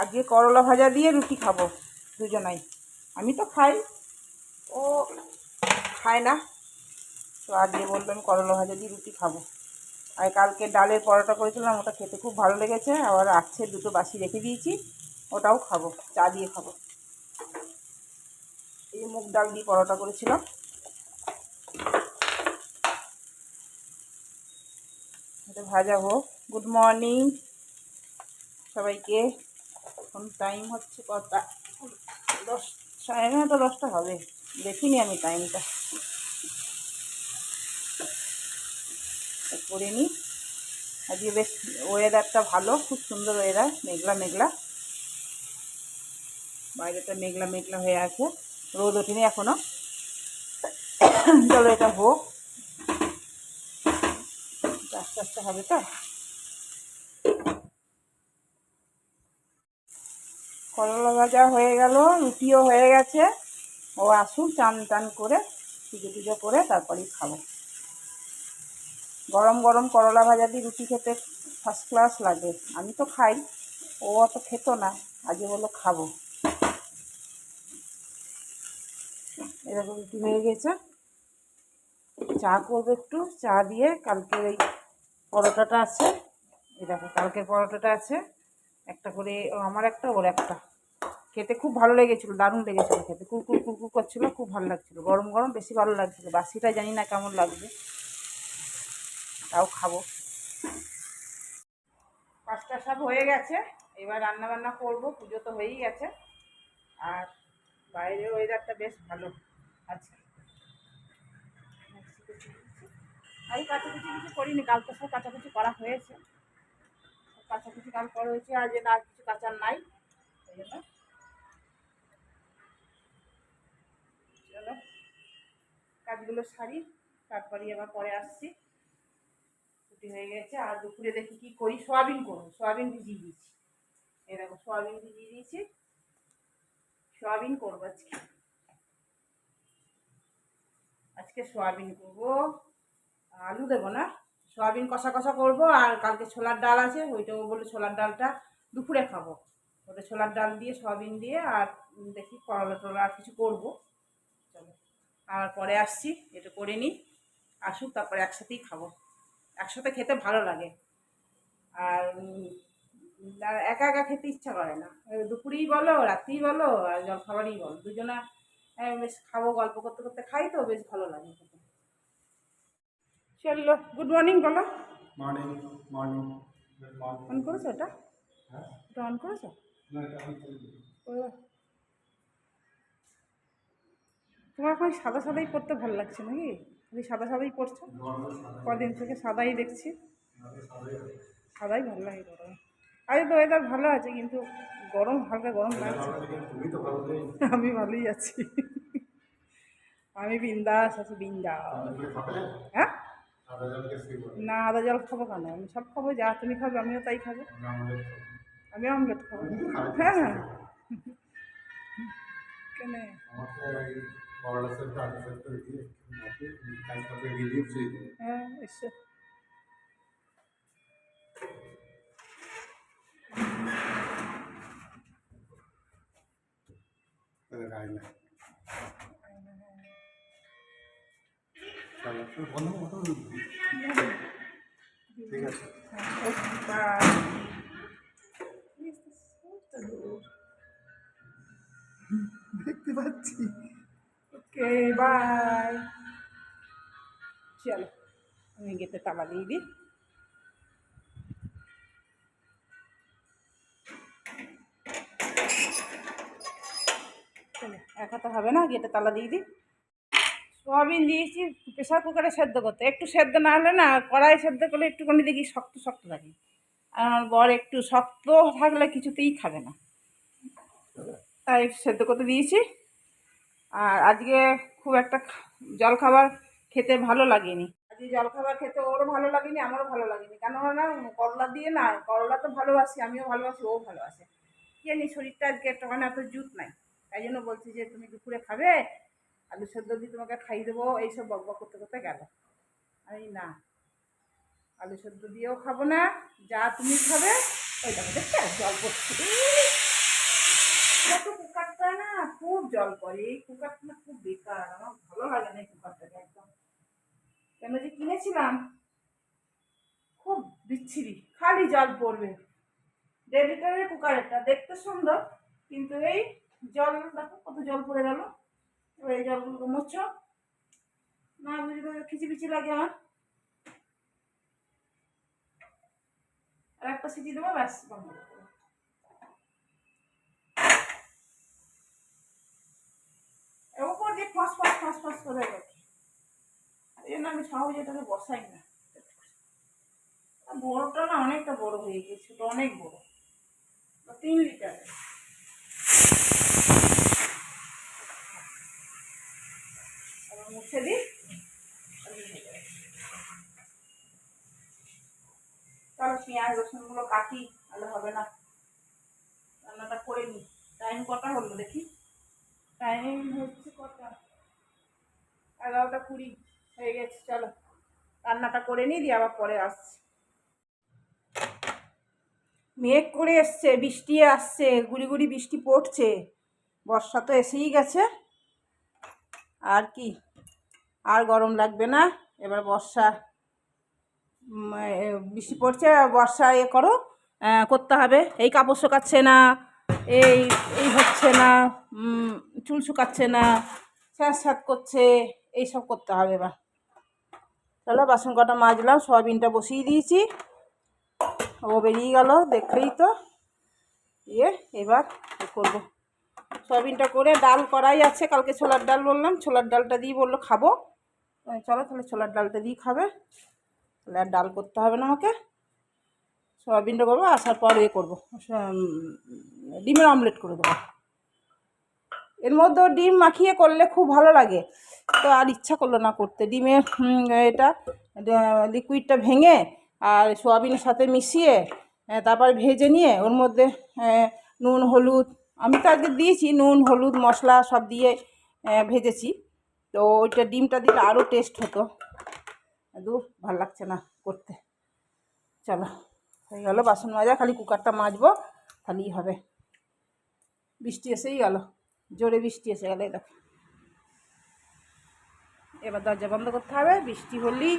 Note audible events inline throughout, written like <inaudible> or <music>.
আজকে করলা ভাজা দিয়ে রুটি খাব দুজনাই। আমি তো খাই। ও খায় না। তো আজকে বলল আমি করলা ভাজা দিয়ে রুটি খাব। আর কালকে ডালের পরোটা করেছিলাম, ওটা খেতে খুব ভালো লেগেছে। আবার আছে দুটো বাসি রেখে দিয়েছি, ওটাও খাব, চা দিয়ে খাব। এই মুগ ডাল দিয়ে পরোটা করেছিলাম। ভাজা হোক। গুড মর্নিং সবাইকে। এখন টাইম হচ্ছে কটা? দশ, সাড়ে নটা দশটা হবে। দেখিনি আমি টাইমটা করে নিই আজকে বেশ ওয়েদারটা ভালো, খুব সুন্দর ওয়েদার মেঘলা মেঘলা। বাইরেটা মেঘলা মেঘলা হয়ে আছে। রোদ ওঠেনি এখনও। চলো এটা হোক। আস্তে আস্তে হবে তো? করলা ভাজা হয়ে গেল, রুটিও হয়ে গেছে। ও আসুন চান টান করে, পুজো টুজো করে তারপরেই খাব। গরম গরম করলা ভাজা দিয়ে রুটি খেতে ফার্স্ট ক্লাস লাগে। আমি তো খাই, ও অত খেত না আজকে বলল খাব। এরকম রুটি হয়ে গেছে। চা করব একটু, চা দিয়ে কালকের এই পরোটাটা আছে। এই দেখো, কালকের পরোটাটা আছে। একটা করে আমার একটা, ওর একটা। খেতে খুব ভালো লেগেছিলো, দারুণ লেগেছিলো খেতে। কুরকুর কুরকুর করছিল, খুব ভালো লাগছিল। গরম গরম বেশি ভালো লাগছিল। বাসিটা জানি না কেমন লাগবে। তাও খাব। পাঁচটা সব হয়ে গেছে। এবার রান্না বান্না করব। পুজো তো হয়েই গেছে। আর বাইরের ওয়েদারটা বেশ ভালো। আছে আমি কাচাকুচি কিছু করিনি। কাল তো সব কাচাকুচি করা হয়েছে। সব কাচাকুচি কাল করা হয়েছে। আর যে না কিছু কাচার নাই। জন্য চলো কাজগুলো সারি তারপরে আবার পরে আসছি। ছুটি হয়ে গেছে, আর দুপুরে দেখি কি করি, সোয়াবিন করব, সোয়াবিন ভিজিয়ে দিয়েছি। এরকম সোয়াবিন ভিজিয়ে দিয়েছি। সোয়াবিন করব আজকে। আজকে সোয়াবিন করব। আলু দেবো না? সোয়াবিন কষা কষা করব, আর কালকে ছোলার ডাল আছে, ওইটাও বলে ছোলার ডালটা দুপুরে খাব। ওটা ছোলার ডাল দিয়ে, সোয়াবিন দিয়ে, আর দেখি করলা টলা আর কিছু করব। আর পরে আসছি এটা করে নিই আসুক তারপরে একসাথেই খাব। একসাথে খেতে ভালো লাগে। আর একা একা খেতে ইচ্ছা করে না। দুপুরেই বলো রাত্রেই বলো আর জলখাবারই বলো। দুজনা বেশ খাব গল্প করতে করতে খাই তো বেশ ভালো লাগে খেতে। চলল গুড মর্নিং বলো। মর্নিং অন করেছ ওটা ওটা অন করেছ? তোমার এখন সাদা সাদাই পড়তে ভালো লাগছে নাকি? তুমি সাদা সাদাই পড়ছো? নর্মাল কদিন থেকে সাদাই দেখছি। সাদাই ভালো লাগে গরমে। আরে তো ওয়েদার ভালো আছে কিন্তু গরম হালকা গরম লাগছে। আমি ভালোই আছি। আমি বিন্দাস আছি বিন্দাস। হ্যাঁ? না আদা জল খাব কেন? আমি সব খাব যা তুমি খাবে আমিও তাই খাব। আমি অমলেট খাব। হ্যাঁ হ্যাঁ। কেন? সেদ্ধ আলু সেদ্ধ দিয়ে নাকি কাল রিলিফ হ্যাঁ এসো করো। ঠিক আছে দেখতে পাচ্ছি ওকে বাই চলো আমি গেটে তালা দিয়ে একা তো হবে না গেটে তালা দিয়ে দিই সোয়াবিন দিয়েছি প্রেশার কুকারে সেদ্ধ করতে। একটু সেদ্ধ না হলে না, কড়াই সেদ্ধ করলে একটুখানি দেখি শক্ত শক্ত লাগে আর আমার বর একটু শক্ত থাকলে কিছুতেই খাবে না। তাই সেদ্ধ করতে দিয়েছি। আর আজকে খুব একটা জল খাবার খেতে ভালো লাগেনি। আজকে জল খাবার খেতে ওরও ভালো লাগেনি, আমারও ভালো লাগেনি। কেননা না, করলা দিয়ে না, করলা তো ভালোবাসি, আমিও ভালোবাসি, ও ভালোবাসে। জানি শরীরটা আজকে একটা মানে এত জুত নাই, তাই জন্য বলছি যে তুমি দুপুরে খাবে, আলু সেদ্ধ দিয়ে তোমাকে খাইয়ে দেবো, এইসব বক বক করতে করতে গেল। আমি না, আলু সেদ্ধ দিয়েও খাব না, যা তুমি খাবে ওই দেখো দেখতে, জল পড়ছে খুব জল পড়ে এই কুকারটা না খুব বেকার। আমার ভালো লাগে না এই কুকারটাকে একদম। কেন যে কিনেছিলাম, খুব বিচ্ছিরি, খালি জল পড়বে। দেড় লিটারের কুকার এটা দেখতে সুন্দর, কিন্তু এই জল, দেখো কত জল পড়ে গেল। এবার এই জলগুলো মুচ্ছ না, বুঝলে খিচিবিচি লাগে আমার। আর একটা সিটি দেবো, ব্যাস, বন্ধ করে দেবো। এর উপর দিয়ে ফস ফস ফস ফস করে গেছে এই জন্য আমি সহজে এটাকে বসাই না। আর বড়টা না অনেকটা বড় হয়ে গেছে অনেক বড়। তিন লিটারের। মুছে দিই। তাহলে পেঁয়াজ, রসুনগুলো কাটি, তাহলে হবে না। রান্নাটা করে নিই। টাইম কটা হলো দেখি? টাইম হচ্ছে কটা? এগারোটা কুড়ি হয়ে গেছে, চলো। রান্নাটা করে নিই, দিয়ে আবার পরে আসছি। মেঘ করে এসছে, বৃষ্টি আসছে, গুড়ি গুড়ি বৃষ্টি পড়ছে। বর্ষা তো এসেই গেছে। আর কি, আর গরম লাগবে না। এবার বর্ষা বৃষ্টি পড়ছে, বর্ষা এ করো করতে হবে। এই কাপড় শুকাচ্ছে না, এই এই হচ্ছে না চুল শুকাচ্ছে না স্যাঁত করছে। এইসব করতে হবে এবার। চলো বাসন কটা মাজলাম, সয়াবিনটা বসিয়ে দিয়েছি। ও বেরিয়ে গেল দেখলেই তো। দিয়ে এবার করব। সয়াবিনটা করে ডাল করাই আছে, কালকে ছোলার ডাল বললাম, ছোলার ডালটা দিয়ে বলল খাব। চলো তাহলে ছোলার ডালটা দিয়ে খাবে। তাহলে আর ডাল করতে হবে না আমাকে। সয়াবিনটা করব, আসার পর এ করব। ডিমের অমলেট করে দেবো। এর মধ্যেও ডিম মাখিয়ে করলে খুব ভালো লাগে। তো আর ইচ্ছা করল না করতে। ডিমে এটা লিকুইডটা ভেঙে আর সোয়াবিনের সাথে মিশিয়ে তারপর ভেজে নিয়ে ওর মধ্যে নুন, হলুদ, আমি তো আজকে দিয়েছি নুন, হলুদ, মশলা সব দিয়ে ভেজেছি। তো ওইটা ডিমটা দিলে আরও টেস্ট হতো। দু ভালো লাগছে না করতে। চলো, হয়ে গেলো বাসন মাজা, খালি কুকারটা মাজবো, তাহলেই হবে। বৃষ্টি এসেই গেল। জোরে বৃষ্টি এসে গেলে দেখো। এবার দরজা বন্ধ করতে হবে, বৃষ্টি হলেই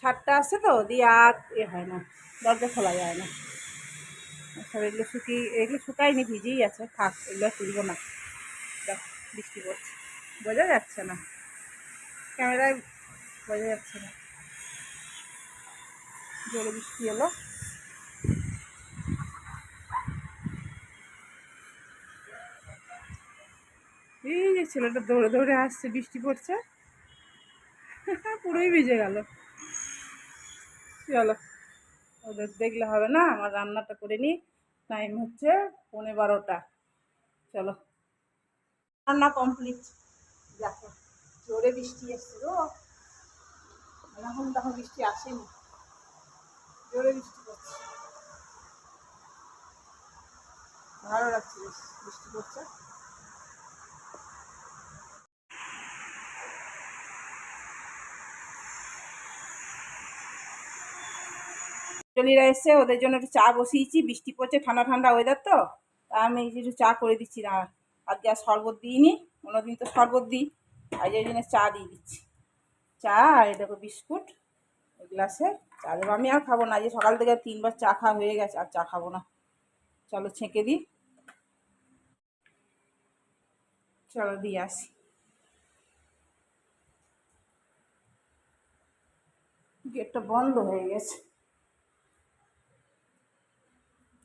ছাদটা আসে তো, দিয়ে আর এ হয় না, দরজা খোলা যায় না। সব এগুলো শুকিয়ে এগুলো শুকায়নি, ভিজেই আছে, থাক, এগুলো তুলবো না। দেখ বৃষ্টি পড়ছে, বোঝা যাচ্ছে না। ক্যামেরায় বোঝা যাচ্ছে না। জোরে বৃষ্টি এলো। এই যে ছেলেটা দৌড়ে দৌড়ে আসছে, বৃষ্টি পড়ছে। <laughs> পুরোই ভিজে গেল। চলো, ওদের দেখলে হবে না, আমার রান্নাটা করে নিই। টাইম হচ্ছে পৌনে বারোটা। চলো। রান্না কমপ্লিট দেখো, জোরে বৃষ্টি এসছে গো। এখন তখন বৃষ্টি আসেনি। জোরে বৃষ্টি পড়ছে। ভালো লাগছে বৃষ্টি পড়ছে। চলিরা এসছে ওদের জন্য একটু চা বসিয়েছি, বৃষ্টি পড়ছে, ঠান্ডা ঠান্ডা ওয়েদার তো, তা আমি যে একটু চা করে দিচ্ছি না আজকে আর শরবত দিইনি অন্যদিন তো শরবত দিই আজ ওই জন্য চা দিয়ে দিচ্ছি। চা, আর দেখো বিস্কুট ওই গ্লাসে চা দেবো। আমি আর খাব না আজকে সকাল থেকে তিনবার চা খাওয়া হয়ে গেছে, আর চা খাব না। চলো ছেঁকে দিই। চলো দিয়ে আসি। গেটটা বন্ধ হয়ে গেছে।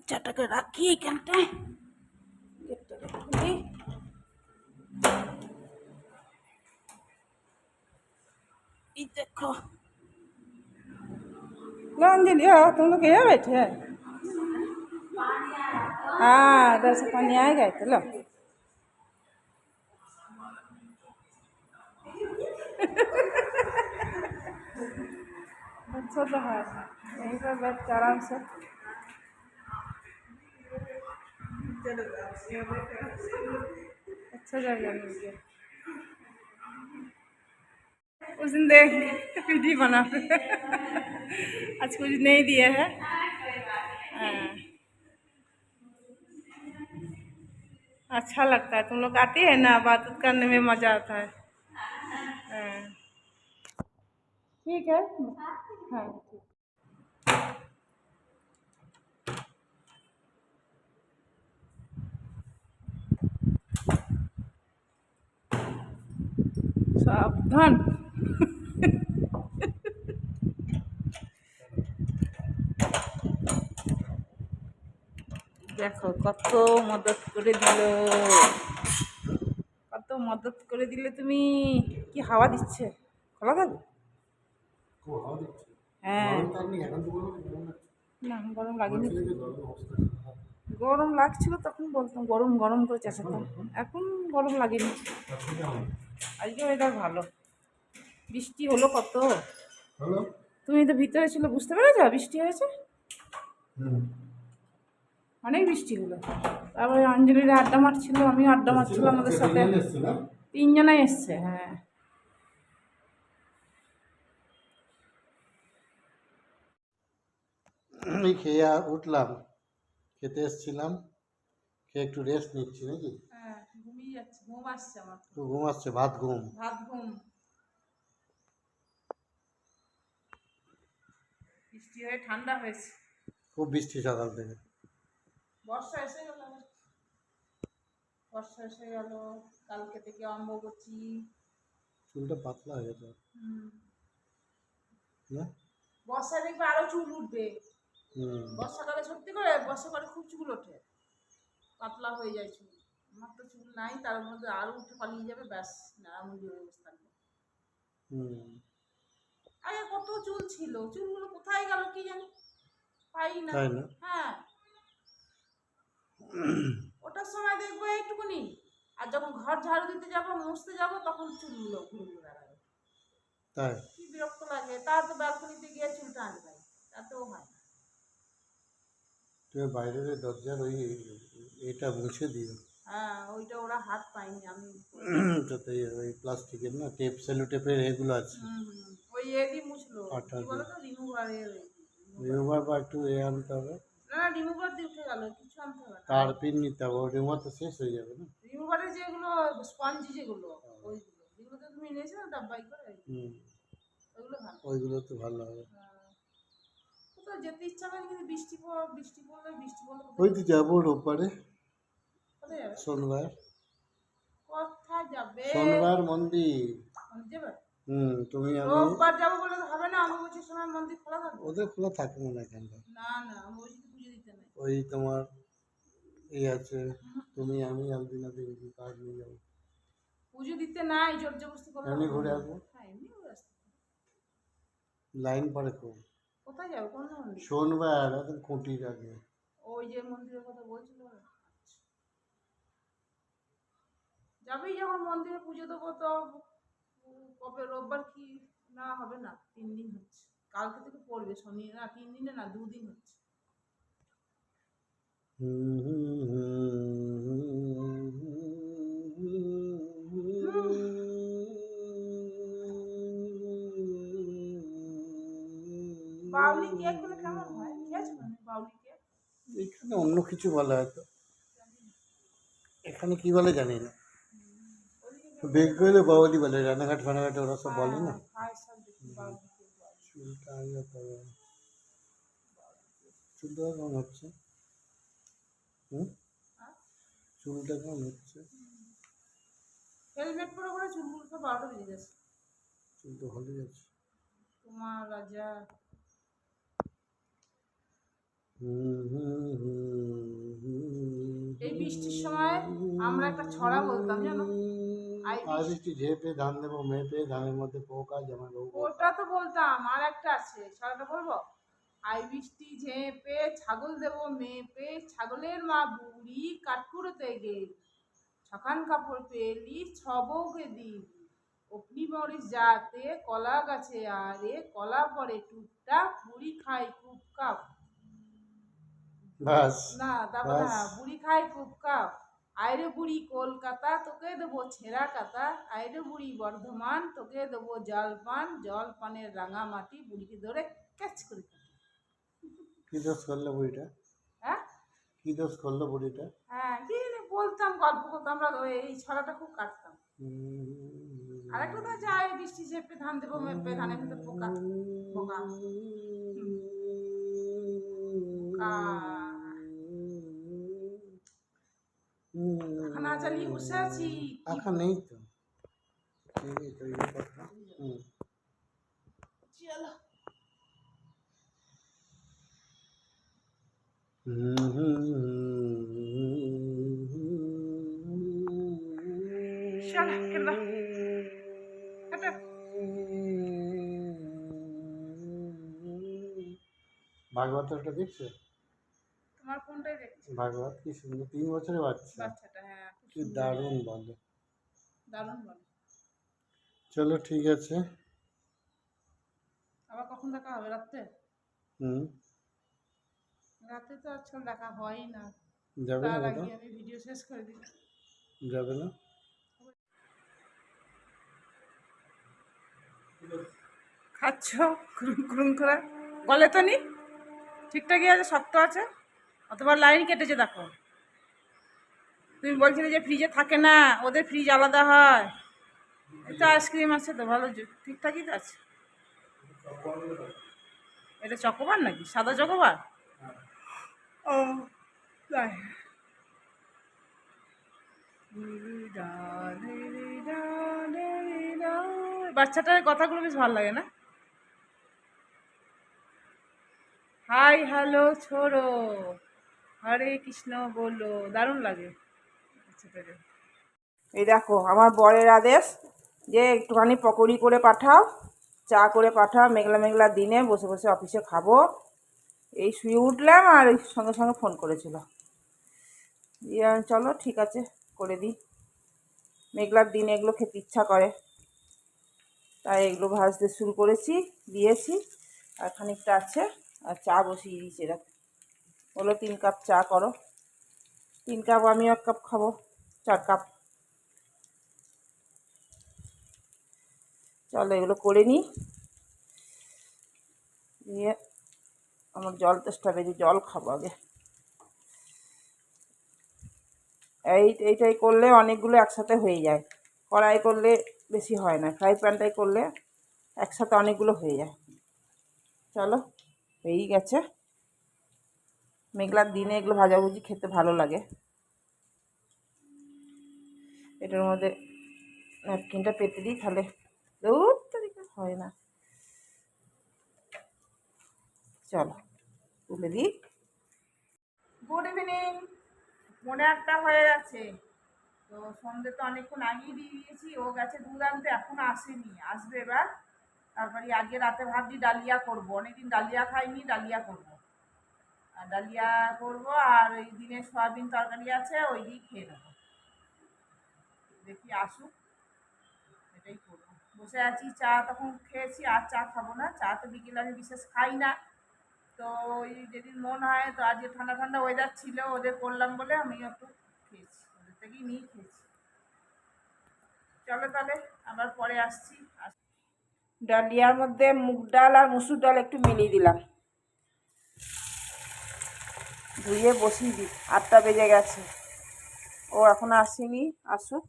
চাটাকে রাখি এখানটায় গেটটাকে খুলি এই देखो लो अंजलि आओ तुम लोग यहाँ बैठे हैं हाँ उधर से पानी आएगा तो लो अच्छा तो है यहीं पर बैठ के आराम से अच्छा जगह मिल उस दिन देख वीडियो बना आज कुछ नहीं दिए है। हाँ। अच्छा लगता है। तुम लोग आते है ना, बात करने में मज़ा आता है। हाँ। ठीक है। हाँ। সাবধান। দেখো কত মদত করে দিল। কত মদত করে দিলে তুমি? কি হাওয়া দিচ্ছে? খোলা থাকবে হ্যাঁ। গরম এখন গরম না গরম লাগেনি। গরম লাগছিল তখন বলতাম গরম গরম করে চেঁচাতাম। এখন গরম লাগেনি। আজকে ওয়েদার ভালো। বৃষ্টি হলো কত? হলো? তুমি তো ভিতরে ছিল বুঝতে পেরেছ? বৃষ্টি হয়েছে? অনেক বৃষ্টি হলো। তারপরে অঞ্জলির আড্ডা মারছিল আমিও আড্ডা মারছিলাম আমাদের সাথে। তিনজন এসছে তিনজনাই এসছে হ্যাঁ। আমি খেয়ে উঠলাম খেতে এসেছিলাম খেয়ে একটু রেস্ট নিচ্ছি নাকি? যাচ্ছে ঘুম আসছে আমার ঘুম আসছে ভাত ঘুম। ভাত ঘুম। বৃষ্টি হয়ে ঠান্ডা হয়েছে। খুব বৃষ্টি সকাল থেকে। বর্ষা এসে গেল। বর্ষা এসে গেল কালকে থেকে অম্বুবচী চুলটা পাতলা হয়ে গেছে। না? বর্ষায় দেখবে আরও চুল উঠবে। হুম। বর্ষাকালে সত্যি করে বর্ষাকালে খুব চুল ওঠে। পাতলা হয়ে যায় চুল। আমার তো চুল নাই তার মধ্যে আরও উঠে পালিয়ে যাবে ব্যাস বসে থাকবে আগে কত চুল ছিল চুলগুলো কোথায় গেল কি জানি? পাই না। হ্যাঁ। ওটার সময় দেখব এইটুকুনি আর যখন ঘর ঝাড়ু দিতে যাব মুছতে যাব তখন চুলগুলো ঘুরে বেড়াবে। তাই? কি বিরক্ত লাগে। তার তো ব্যালকনিতে গিয়ে চুলটা আনবে তাতেও হয় না। বাইরের দরজার ওই এটা মুছে দিও। হ্যাঁ ওইটা ওরা হাত পায়নি আমি <clears throat> যাতে ওই প্লাস্টিকের না টেপ সেলু টেপের এগুলো আছে। ওই এদি মুছলো। আটা বলো তো রিমুভার রিমুভার। বা একটু এ আনতে হবে। না রিমুভার দিয়ে উঠে গেল কিছু আনতে হবে না। তার পিন নিতে হবে রিমুভার তো শেষ হয়ে যাবে না। রিমুভারের যেগুলো স্পঞ্জি যেগুলো ওইগুলো যেগুলো তো তুমি এনেছো না ডাব্বাই করে? ওইগুলো ভালো। ওইগুলো তো ভালো হবে। হ্যাঁ। কোথাও যেতে ইচ্ছা করে কিন্তু বৃষ্টি পড় বৃষ্টি পড়লে বৃষ্টি পড়লে ওই তো যাব রোববারে। শনিবার। কোথায় যাবে। শনিবার মন্দির। হুম তুমি আমি রোববার যাব বলে হবে না আমি বলছি মন্দির খোলা থাকবে। ওদের খোলা থাকে মনে হয় এখানটা না না আমি বলছি পুজো দিতে নেই। ওই তোমার এই আছে তুমি আমি আলদিনা দেখি কাজ নিয়ে যাব। পুজো দিতে নাই জোর জবরদস্তি করলে এমনি ঘুরে আসব? হ্যাঁ ঘুরে পারো। লাইন পড়ে খুব। কোথায় যাবে? কোন মন্দির? শনিবার একদম খুঁটির আগে। ওই যে মন্দিরের কথা বলছিল ওরা? আচ্ছা। যাবেই যখন মন্দিরে পুজো দেবো তো কবে রোববার কি না হবে না, তিন দিন হচ্ছে। কালকে থেকে পড়বে, শনি, না, তিন দিনে না দুদিন হচ্ছে। বাউলি কেমন হয়? বাউলি এখানে অন্য কিছু বলে হয়তো এখানে কি বলে জানি না। বেঙ্গলে বাউলি বলে রানাঘাট ফানাঘাটে ওরা সব বলে না। চুলটা চুলটা কেমন হচ্ছে। হুম? হ্যাঁ? চুলটা কেমন হচ্ছে। হেলমেট পরে পরে চুলগুলো সব বারোটা বেজে গেছে। চুল তো ভালোই আছে। তোমার রাজা। এই বৃষ্টির সময় আমরা একটা ছড়া বলতাম জানো? আর বৃষ্টি ঝেপে ধান দেবো মেপে ধানের মধ্যে পোকা জমা দেবো ওটা তো বলতাম আর একটা আছে ছড়াটা বলব? আই বৃষ্টি ঝেঁপে ছাগল দেবো মেপে ছাগলের মা বুড়ি কাঠকুড়োতে গেলি। ছখান কাপড় পেলি ছবকে দিলি। অগ্নি মরিচ যাতে কলা গাছে আরে কলা পরে টুকটা বুড়ি খাই খুব কাপ। না তারপরে হ্যাঁ বুড়ি খাই খুব কাপ। আইরে বুড়ি কলকাতা তোকে দেবো ছেঁড়া কাতা আয়রে বুড়ি বর্ধমান তোকে দেবো জলপান। জলপানের রাঙামাটি বুড়িকে ধরে ক্যাচ করে। কি দোষ করল বুড়িটা? হ্যাঁ? কি দোষ করল বুড়িটা? হ্যাঁ কি বলতাম গল্প করতাম আমরা এই ছড়াটা খুব কাটতাম। আরেকটা তো যায় বৃষ্টি চেপে ধান দেবো মেপে ধানের ভিতর পোকা পোকা। পোকা। খানা চালিয়ে বসে আছি। নেই তো। এই তো এই পাখা হুম। চলো চলো কেন ভাগবতটা দেখছি? ভাগবত কি সুন্দর। তিন বছরের বাচ্চা। বাচ্চাটা হ্যাঁ কি। দারুণ বলে। দারুণ বলে। চলো ঠিক আছে। আবার কখন দেখা হবে? রাত্রে? হুম। রাতে তো আজকাল দেখা হয়ই না। যাবে না আমি ভিডিও শেষ করে দিই। যাবে না? খাচ্ছ? কুরুম কুরুম করে। গলে তো নি? ঠিকঠাকই আছে? শক্ত আছে? অতবার লাইন কেটেছে, দেখো। তুমি বলছিলে যে ফ্রিজে থাকে না, ওদের ফ্রিজ আলাদা হয়। তো আইসক্রিম আছে তো, ভালো ঠিকঠাকই তো আছে। এটা চকোবার নাকি? সাদা চকোবার? ও বাচ্চাটার কথাগুলো বেশ ভালো লাগে, না? হাই হ্যালো ছোড়ো। হরে কৃষ্ণ বলল দারুণ লাগে। এই দেখো, আমার বরের আদেশ যে একটুখানি পকোড়ি করে পাঠাও, চা করে পাঠাও, মেঘলা মেঘলা দিনে বসে বসে অফিসে খাব। এই শুয়ে উঠলাম আর এই সঙ্গে সঙ্গে ফোন করেছিল। চলো, ঠিক আছে, করে দিই। মেঘলার দিনে এগুলো খেতে ইচ্ছা করে। তাই এগুলো ভাজতে শুরু করেছি, দিয়েছি। আর খানিকটা আছে, আর চা বসিয়ে দিয়েছি এরকম বলো তিন কাপ চা করো। তিন কাপ আমি এক কাপ খাব, চার কাপ। চলো এগুলো করে নিই। দিয়ে আমার জল তেষ্টা বেরিয়ে জল খাব আগে। এই, এইটাই করলে অনেকগুলো একসাথে হয়ে যায়। কড়াই করলে বেশি হয় না, ফ্রাই প্যানটাই করলে একসাথে অনেকগুলো হয়ে যায়। চলো, হয়েই গেছে। মেঘলার দিনে এগুলো ভাজাভুজি খেতে ভালো লাগে। এটার মধ্যে ন্যাপকিনটা পেতে দিই, তাহলে হয় না। চলো, তুলে দিই। গুড ইভিনিং মনে একটা হয়ে যাচ্ছে তো সন্ধে তো অনেকক্ষণ আগেই দিয়ে দিয়েছি, ও গেছে দুধ আনতে, এখনও আসেনি। আসবে এবার। তারপরে আগে রাতে ভাবছি ডালিয়া করব। অনেকদিন ডালিয়া খাইনি, ডালিয়া করব। ডালিয়া করব আর ওই দিনে সয়াবিন তরকারি আছে, ওই দিয়েই খেয়ে নেব। দেখি আসুক, এটাই করব। বসে আছি, চা তখন খেয়েছি, আর চা খাব না। চা তো বিকেলে আমি বিশেষ খাই না। তো ওই যেদিন মন হয়, তো আজকে ঠান্ডা ঠান্ডা ওয়েদার ছিল, ওদের করলাম বলে আমি একটু খেয়েছি। ওদের থেকেই নিয়ে খেয়েছি। চলো তাহলে, আবার পরে আসছি। আস- ডালিয়ার মধ্যে মুগ ডাল আর মুসুর ডাল একটু মিলিয়ে দিলাম। ধুয়ে বসিয়ে দিই আটটা বেজে গেছে। ও এখনও আসেনি, আসুক।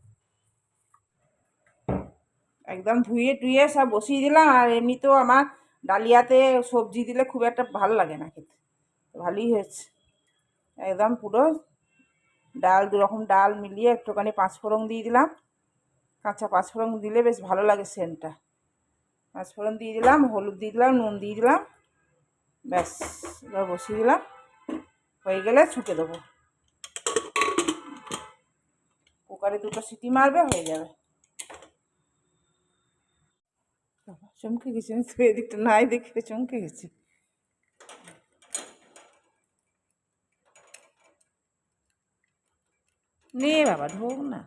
একদম ধুয়ে টুয়ে সব বসিয়ে দিলাম, আর এমনিতেও আমার ডালিয়াতে সবজি দিলে খুব একটা ভালো লাগে না খেতে। ভালোই হয়েছে। একদম পুরো ডাল দু রকম ডাল মিলিয়ে একটুখানি পাঁচফোড়ন দিয়ে দিলাম। কাঁচা পাঁচফোড়ন দিলে বেশ ভালো লাগে সেন্টটা। পাঁচফোড়ন দিয়ে দিলাম, হলুদ দিয়ে দিলাম, নুন দিয়ে দিলাম। ব্যাস, এবার বসিয়ে দিলাম। হয়ে গেলে ছুটে দেবো। কুকারে দুটো সিটি মারবে হয়ে যাবে। চমকে গেছি আমি তো এদিকটা নাই দেখে চমকে গেছি। নে বাবা ঢোক না।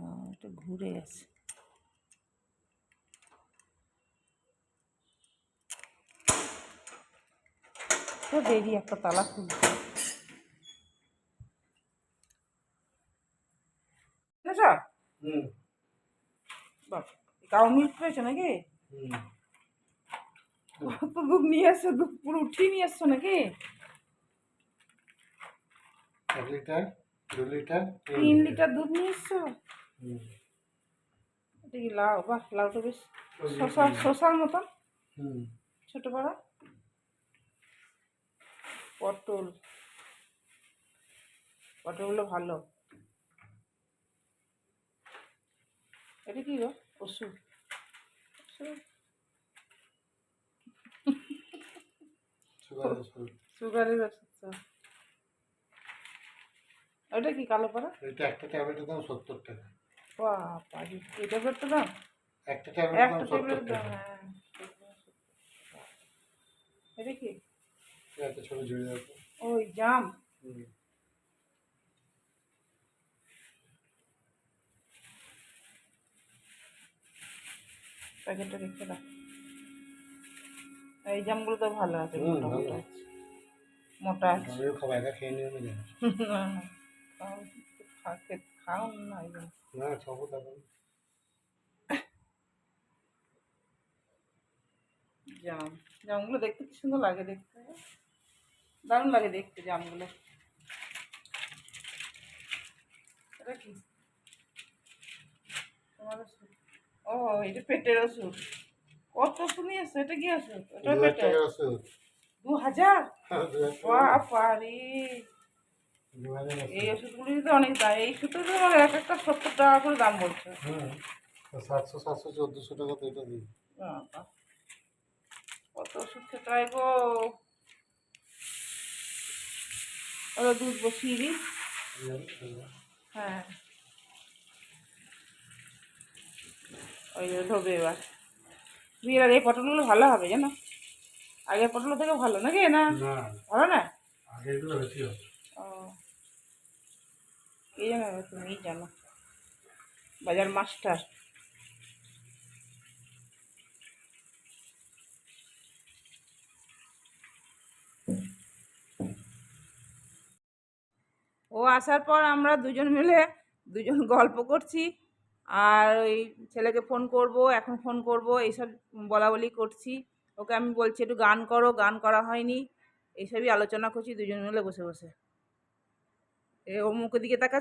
ও, এটা ঘুরে গেছে। দেরি একটা তালা বাহ কাউ মিল্ক পেয়েছ নাকি? কত দুধ নিয়ে এসছো দুধ পুরো উঠিয়ে নিয়ে এসছো নাকি? এক লিটার দু লিটার তিন লিটার। দুধ নিয়ে এসছো। এটা কি লাউ? বাহ লাউটা বেশ শশা শশার মতন। হুম। ছোট বড়। পটল। পটলগুলো ভালো। এটা কি গো? ওষুধ সুগারের ওষুধ তো ওটা কি কালো পাড়া এটা একটা ট্যাবলেটের দাম সত্তর টাকা। এটা দাম? একটা ট্যাবলেটের দাম একটা সত্তর টাকা। হ্যাঁ এটা কি? যাবে ওই জাম। প্যাকেটটা দেখতে দাও। এই জামগুলো তো ভালো আছে মোটা মোটা। আছে। মোটা খাবার একা খেয়ে যাবে না, খাও, খাও না এগুলো। না খাব তখন জাম জামগুলো দেখতে কি সুন্দর লাগে দেখতে। দারুণ লাগে দেখতে জামগুলো এটা কি? তোমার ওষুধ? ও এটা পেটের ওষুধ। কত ওষুধ নিয়ে এটা কি ওষুধ? হাজার পেটের? ওষুধ। দু হাজার? হ্যাঁ। বাপারে। এই ওষুধগুলি তো অনেক দাম এই ওষুধটা তো এক একটা সত্তর টাকা করে দাম বলছে। সাতশো সাতশো চোদ্দোশো টাকা তো এটা দিই। কত ওষুধ খেতে হয় গো। ওরা দুধ বসিয়ে দিই। হ্যাঁ। ওই ধোবে এবার। বিয়ের এই পটলগুলো ভালো হবে জানো? আগের পটল থেকে ভালো নাকি না। ভালো না? ও। এই জানো তুমিই জানো। বাজার মাস্টার। ও আসার পর আমরা দুজন মিলে দুজন গল্প করছি। আর ওই ছেলেকে ফোন করব, এখন ফোন করব, এইসব বলা বলি করছি। ওকে আমি বলছি, একটু গান করো, গান করা হয়নি। এইসবই আলোচনা করছি, দুজন মিলে বসে বসে। এ ও মুখের দিকে তাকা